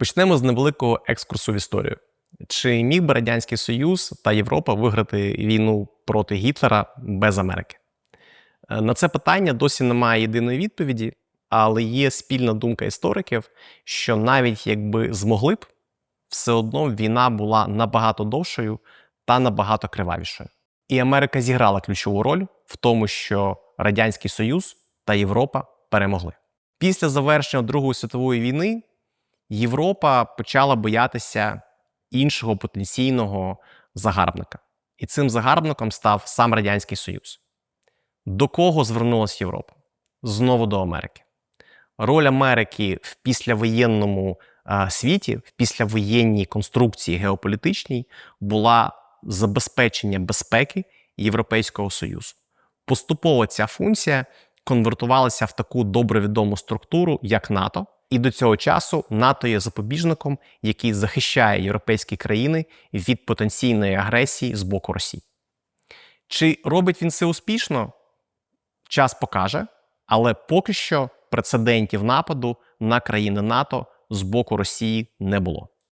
Почнемо з невеликого екскурсу в історію. Чи міг би Радянський Союз та Європа виграти війну проти Гітлера без Америки? Е, На це питання досі немає єдиної відповіді, але є спільна думка істориків, що навіть якби змогли б, все одно війна була набагато довшою та набагато кривавішою. І Америка зіграла ключову роль в тому, що Радянський Союз та Європа перемогли. Після завершення Другої світової війни Європа почала боятися іншого потенційного загарбника. І цим загарбником став сам Радянський Союз. До кого звернулася Європа? Знову до Америки. Роль Америки в післявоєнному світі, в післявоєнній конструкції геополітичній була забезпечення безпеки Європейського Союзу. Поступово ця функція конвертувалася в таку добре відому структуру, як НАТО. І до цього часу НАТО є запобіжником, який захищає європейські країни від потенційної агресії з боку Росії. Чи робить він це успішно? Час покаже, але поки що прецедентів нападу на країни НАТО з боку Росії не було.